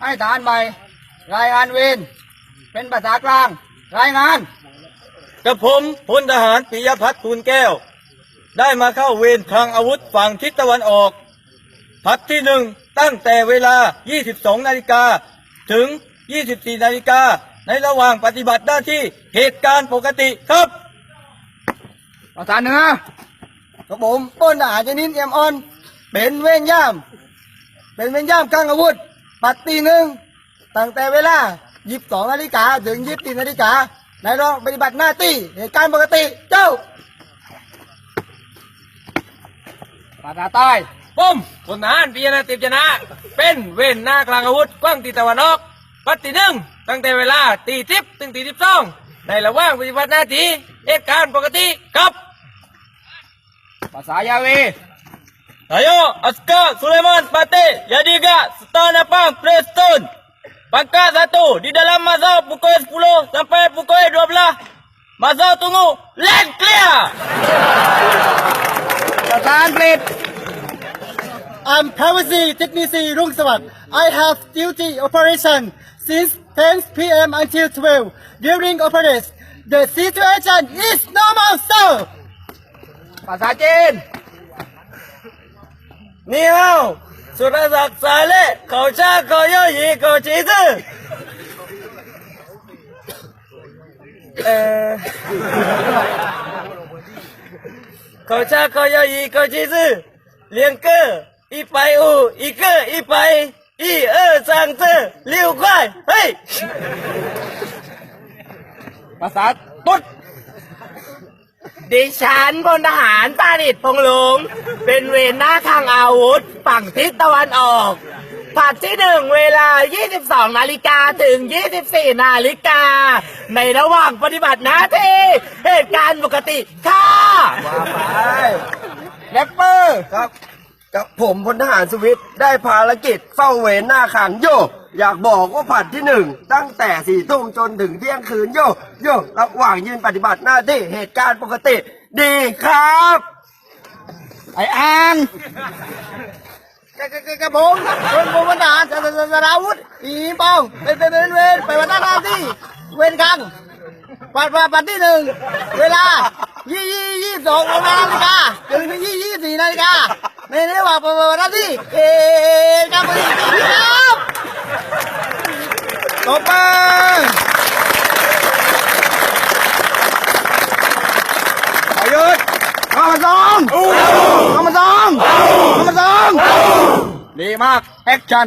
ให้ทหารใหม่ รายงานเวรเป็นภาษากลาง รายงานกับผมพลทหารปิยพัฒน์ทูลแก้ว ได้มาเข้าเวรคลังอาวุธฝั่งทิศตะวันออก พักที่หนึ่งตั้งแต่เวลา 22 นาฬิกาถึง 24 นาฬิกาในระหว่างปฏิบัติหน้าที่เหตุการณ์ปกติครับประสานเหนือกับผมป้นทหารชนิดเอี่ยมอ่อน เป็นเวรย่าม เป็นเวรย่ามกลางอาวุธ ปัดตีหนึ่งตั้งแต่เวลา22นาฬิกาถึง24นาฬิกาในรองปฏิบัติหน้าที่เหตุการณ์ปกติเจ้าปาตาใต้ผมพลทหารปิยนาติบชนะ เป็นเวรหน้ากลางอาวุธกว้างตีตะวันออกปัดที่หนึ่งตั้งแต่เวลาตีสิบถึงตีสิบสองในระหว่างปฏิบัติหน้าที่เหตุการณ์ปกติครับภาษายาเว Ayo, askar Sulaiman Patik, jadi gak setan Apang, Preston. Pangkat satu di dalam mazhab pukul 10 sampai pukul 12. Mazhab tunggu. Land clear. Tahan plit. I'm privacy technician Rung Sawat. I have duty operation since 10 p.m. until 12. During operation, the situation is normal, sir. Pasajin. ษาจีนนี่เฮาสุรศักดิ์สาเล่เขาชาเขาย่อหยีเขาชีซื่อเออเขาชาเขาย่อหยีเขาชีซื่อเลี้ยงเกอร์อีไปอูอีเกอร์อีไปอีเออสร้างเซอร์เลี้ยวควายเฮ้ยภาษาตุ๊ด ดิฉันพลทหารปานิตพงษ์หลง เป็นเวรหน้าทางอาวุธ ฝั่งทิศตะวันออกผัดที่หนึ่งเวลา 22 นาฬิกาถึง 24 นาฬิกา ในระหว่างปฏิบัติหน้าที่เหตุการณ์ปกติค่ะแรปเปอร์ครับกับผมพลทหารสวิตได้ภารกิจเฝ้าเวรหน้าขังโย อยากบอกว่าผัดที่หนึ่งตั้งแต่สี่ทุ่มจนถึงเที่ยงคืนโยโยระหว่างยืนปฏิบัติหน้าที่เหตุการณ์ปกติ ดีครับ ไออ่างกะกะกะกะผมเป็นผู้บัญชาการสารวุฒิอีเปาเป็นเป็นเป็นเวรไปวันหน้าที่ เวรกลางปัดปัดปัดที่หนึ่งเวลายี่ยี่ยี่สองนาฬิกาถึงยี่ยี่สี่นาฬิกาในระหว่างปฏิบัติหน้าที่เอกการปฏิบัติครับ ตบมือประยุทธ์ข้ามาสองข้ามาสองข้ามาสองดีมาก แอคชั่น